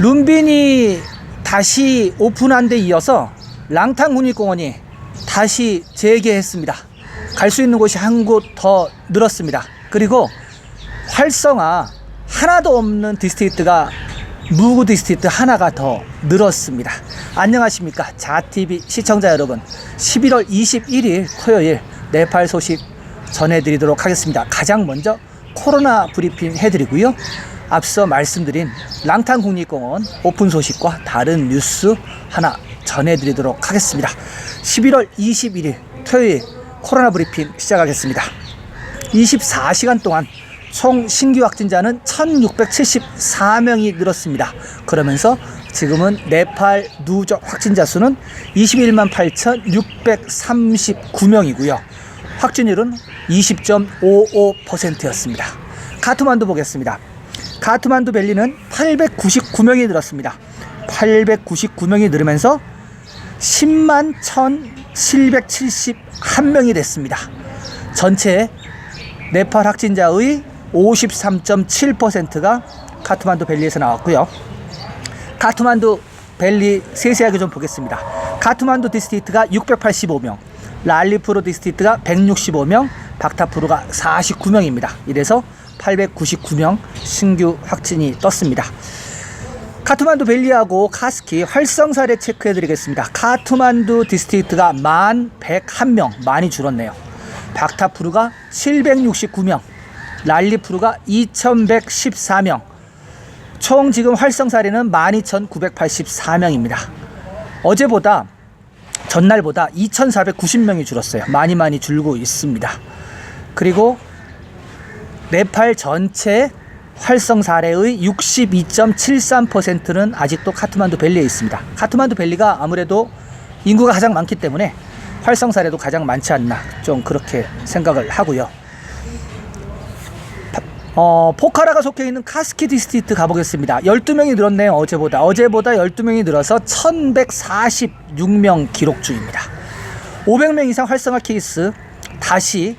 룸빈이 다시 오픈한 데 이어서 랑탕 국립공원이 다시 재개했습니다. 갈 수 있는 곳이 한 곳 더 늘었습니다. 그리고 활성화 하나도 없는 디스트리트가 무구 디스트리트 하나가 더 늘었습니다. 안녕하십니까. 자TV 시청자 여러분. 11월 21일 토요일 네팔 소식 전해드리도록 하겠습니다. 가장 먼저 코로나 브리핑 해드리고요. 앞서 말씀드린 랑탄 국립공원 오픈 소식과 다른 뉴스 하나 전해드리도록 하겠습니다. 11월 21일 토요일 코로나 브리핑 시작하겠습니다. 24시간 동안 총 신규 확진자는 1674명이 늘었습니다. 그러면서 지금은 네팔 누적 확진자 수는 21만 8,639명이고요. 확진율은 20.55%였습니다. 카트만두 보겠습니다. 카트만두 벨리는 899명이 늘었습니다. 899명이 늘으면서 10만 1,771명이 됐습니다. 전체 네팔 확진자의 53.7%가 카트만두 벨리에서 나왔고요. 카트만두 벨리 세세하게 좀 보겠습니다. 카트만두 디스트리트가 685명, 랄리프로 디스트리트가 165명, 박타프루가 49명입니다. 이래서 899명 신규 확진이 떴습니다. 카트만두 벨리하고 카스키 활성 사례 체크해 드리겠습니다. 카트만두 디스트리트가 1만 101명, 많이 줄었네요. 박타프루가 769명, 랄리프루가 2114명, 총 지금 활성 사례는 12,984명입니다. 어제보다 전날보다 2,490명이 줄었어요. 많이 많이 줄고 있습니다. 그리고 네팔 전체 활성 사례의 62.73%는 아직도 카트만두 벨리에 있습니다. 카트만두 벨리가 아무래도 인구가 가장 많기 때문에 활성 사례도 가장 많지 않나 좀 그렇게 생각을 하고요. 어, 포카라가 속해 있는 카스키 디스트리트 가보겠습니다. 12명이 늘었네요. 어제보다. 어제보다 12명이 늘어서 1146명 기록 중입니다. 500명 이상 활성화 케이스 다시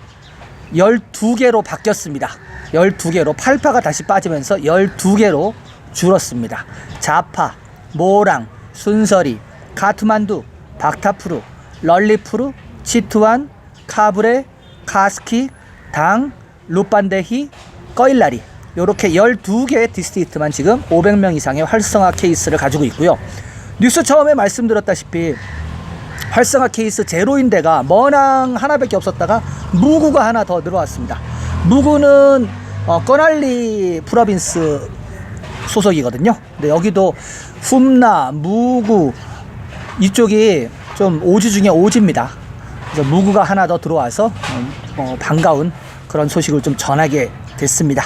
12개로 바뀌었습니다. 12개로 8파가 다시 빠지면서 12개로 줄었습니다. 자파, 모랑, 순서리, 카트만두, 박타프루, 럴리프루, 치투안, 카브레, 카스키, 당, 루판데히, 꺼일라리 이렇게 12개의 디스트리트만 지금 500명 이상의 활성화 케이스를 가지고 있고요. 뉴스 처음에 말씀드렸다시피 활성화 케이스 제로인 데가 머낭 하나밖에 없었다가 무구가 하나 더 늘어왔습니다. 무구는 어, 꺼날리 프로빈스 소속이거든요. 근데 여기도 훔나, 무구 이쪽이 좀 오지 중에 오지입니다. 그래서 무구가 하나 더 들어와서 어, 어, 반가운 그런 소식을 좀 전하게 됐습니다.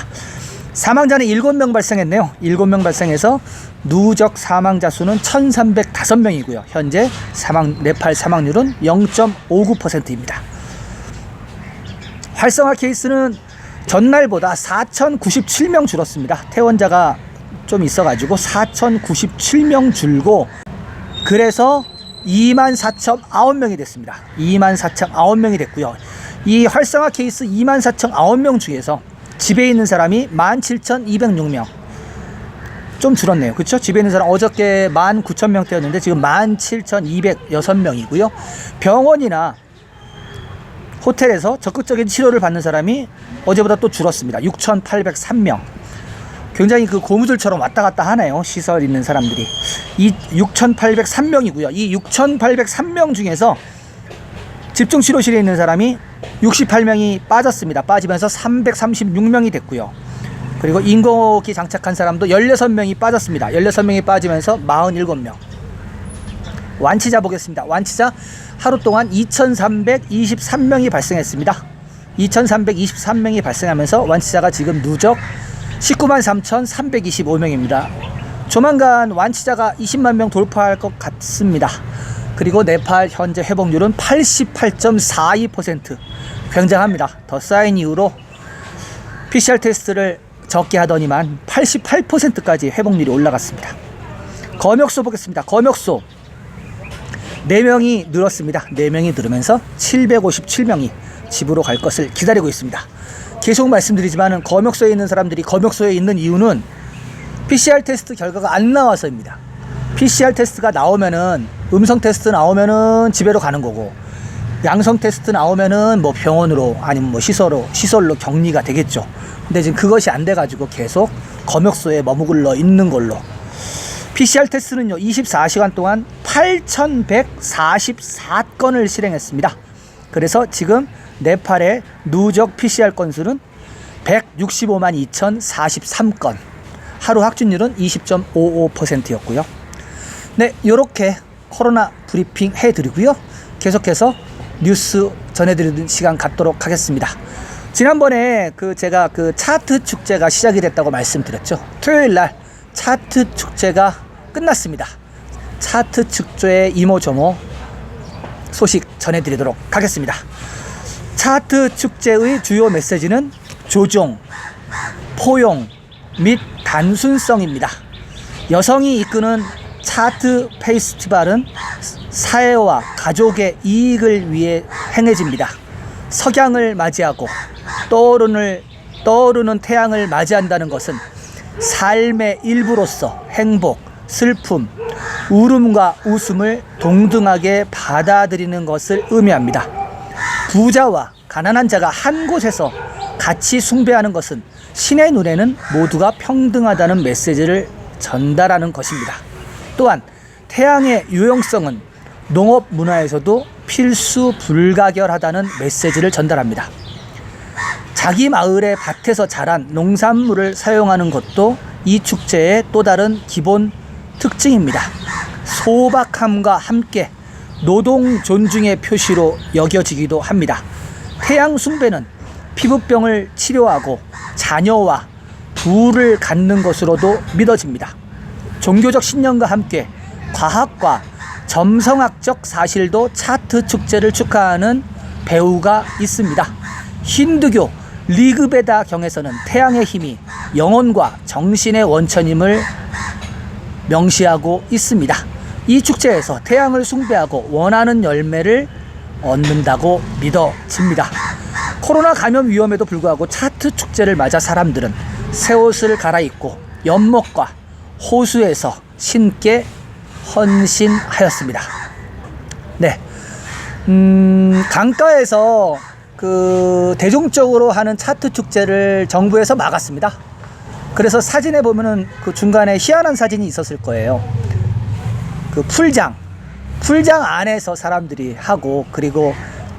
사망자는 7명 발생했네요. 7명 발생해서 누적 사망자 수는 1,305명이고요. 현재 사망 네팔 사망률은 0.59%입니다. 활성화 케이스는 전날보다 4,097명 줄었습니다. 퇴원자가 좀 있어가지고 4,097명 줄고 그래서 24,009명이 됐습니다. 24,009명이 됐고요. 이 활성화 케이스 24,009명 중에서 집에 있는 사람이 17,206명. 좀 줄었네요. 그렇죠? 집에 있는 사람 어저께 19,000명대였는데 지금 17,206명이고요. 병원이나 호텔에서 적극적인 치료를 받는 사람이 어제보다 또 줄었습니다. 6,803명. 굉장히 그 고무줄처럼 왔다 갔다 하네요. 시설 있는 사람들이. 이 6,803명이고요. 이 6,803명 중에서 집중 치료실에 있는 사람이 68명이 빠졌습니다. 빠지면서 336명이 됐고요. 그리고 인공호흡기 장착한 사람도 16명이 빠졌습니다. 16명이 빠지면서 47명. 완치자 보겠습니다. 완치자 하루 동안 2,323명이 발생했습니다. 2,323명이 발생하면서 완치자가 지금 누적 19만 3,325명입니다. 조만간 완치자가 20만 명 돌파할 것 같습니다. 그리고 네팔 현재 회복률은 88.42% 굉장합니다. 더 쌓인 이후로 PCR 테스트를 적게 하더니만 88%까지 회복률이 올라갔습니다. 검역소 보겠습니다. 검역소 4명이 늘었습니다. 4명이 늘으면서 757명이 집으로 갈 것을 기다리고 있습니다. 계속 말씀드리지만 검역소에 있는 사람들이 검역소에 있는 이유는 PCR 테스트 결과가 안 나와서입니다. PCR 테스트가 나오면은 음성 테스트 나오면은 집에로 가는 거고 양성 테스트 나오면은 뭐 병원으로 아니면 뭐 시설로 시설로 격리가 되겠죠. 근데 지금 그것이 안 돼 가지고 계속 검역소에 머무글러 있는 걸로 PCR 테스트는요 24시간 동안 8,144건을 실행했습니다. 그래서 지금 네팔의 누적 PCR 건수는 165만 2,043건. 하루 확진율은 20.55%였고요. 네, 요렇게 코로나 브리핑 해드리고요. 계속해서 뉴스 전해드리는 시간 갖도록 하겠습니다. 지난번에 그 제가 그 차트 축제가 시작이 됐다고 말씀드렸죠. 토요일 날 차트 축제가 끝났습니다. 차트 축제의 이모저모 소식 전해드리도록 하겠습니다. 차트 축제의 주요 메시지는 조종, 포용 및 단순성입니다. 여성이 이끄는 차트 페스티벌은 사회와 가족의 이익을 위해 행해집니다. 석양을 맞이하고 떠오르는, 떠오르는 태양을 맞이한다는 것은 삶의 일부로서 행복, 슬픔, 울음과 웃음을 동등하게 받아들이는 것을 의미합니다. 부자와 가난한 자가 한 곳에서 같이 숭배하는 것은 신의 눈에는 모두가 평등하다는 메시지를 전달하는 것입니다. 또한 태양의 유용성은 농업 문화에서도 필수 불가결하다는 메시지를 전달합니다. 자기 마을의 밭에서 자란 농산물을 사용하는 것도 이 축제의 또 다른 기본 특징입니다. 소박함과 함께 노동 존중의 표시로 여겨지기도 합니다. 태양 숭배는 피부병을 치료하고 자녀와 부를 갖는 것으로도 믿어집니다. 종교적 신념과 함께 과학과 점성학적 사실도 차트 축제를 축하하는 배우가 있습니다. 힌두교 리그베다 경에서는 태양의 힘이 영혼과 정신의 원천임을 명시하고 있습니다. 이 축제에서 태양을 숭배하고 원하는 열매를 얻는다고 믿어집니다. 코로나 감염 위험에도 불구하고 차트 축제를 맞아 사람들은 새 옷을 갈아입고 연못과 호수에서 신께 헌신하였습니다. 네. 음, 강가에서 그 대중적으로 하는 차트 축제를 정부에서 막았습니다. 그래서 사진에 보면은 그 중간에 희한한 사진이 있었을 거예요. 그 풀장, 풀장 안에서 사람들이 하고 그리고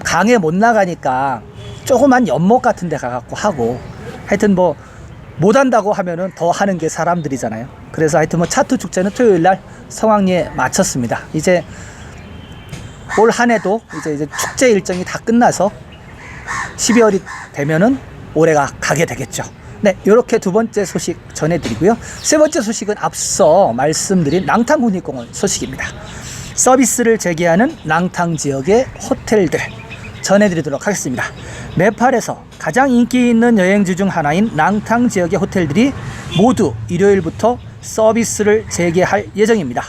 강에 못 나가니까 조그만 연못 같은 데 가갖고 하고 하여튼 뭐 못한다고 하면은 더 하는 게 사람들이잖아요. 그래서 하여튼 뭐 차트 축제는 토요일 날 성황리에 마쳤습니다. 이제 올 한 해도 이제 이제 축제 일정이 다 끝나서 12월이 되면은 올해가 가게 되겠죠. 네, 이렇게 두 번째 소식 전해드리고요. 세 번째 소식은 앞서 말씀드린 랑탕 국립공원 소식입니다. 서비스를 재개하는 랑탕 지역의 호텔들 전해드리도록 하겠습니다. 네팔에서 가장 인기 있는 여행지 중 하나인 랑탕 지역의 호텔들이 모두 일요일부터 서비스를 재개할 예정입니다.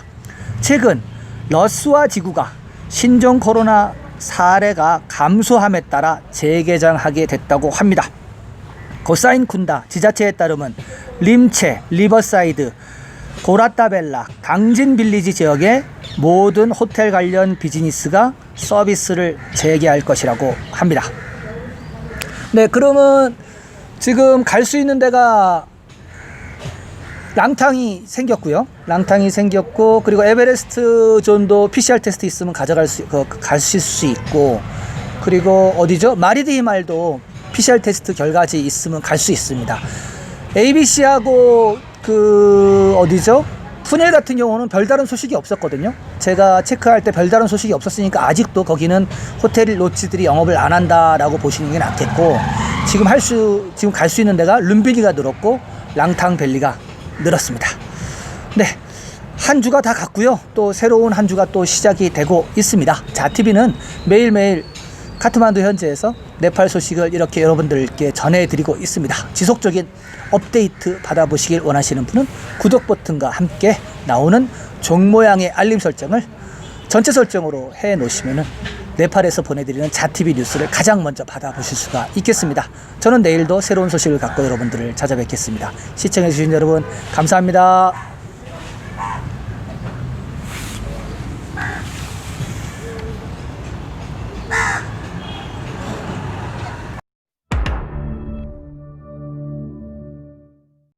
최근 러스와 지구가 신종 코로나 사례가 감소함에 따라 재개장하게 됐다고 합니다. 고사인 쿤다 지자체에 따르면 림체, 리버사이드, 고라타벨라, 강진 빌리지 지역의 모든 호텔 관련 비즈니스가 서비스를 재개할 것이라고 합니다. 네, 그러면 지금 갈 수 있는 데가 랑탕이 생겼고요. 랑탕이 생겼고 그리고 에베레스트 존도 PCR 테스트 있으면 가져갈 수 그, 가실 수 있고 그리고 어디죠? 마리디 말도 PCR 테스트 결과지 있으면 갈 수 있습니다. ABC하고 그 어디죠? 푸넬 같은 경우는 별다른 소식이 없었거든요. 제가 체크할 때 별다른 소식이 없었으니까 아직도 거기는 호텔 로치들이 영업을 안 한다라고 보시는 게 낫겠고 지금 할 수 지금 갈 수 있는 데가 룸비니가 늘었고 랑탕밸리가 늘었습니다. 네. 한 주가 다 갔고요. 또 새로운 한 주가 또 시작이 되고 있습니다. 자티비는 매일매일 카트만두 현지에서 네팔 소식을 이렇게 여러분들께 전해드리고 있습니다. 지속적인 업데이트 받아보시길 원하시는 분은 구독 버튼과 함께 나오는 종 모양의 알림 설정을 전체 설정으로 해 놓으시면 네팔에서 보내드리는 자티비 뉴스를 가장 먼저 받아보실 수가 있겠습니다. 저는 내일도 새로운 소식을 갖고 여러분들을 찾아뵙겠습니다. 시청해주신 여러분 감사합니다.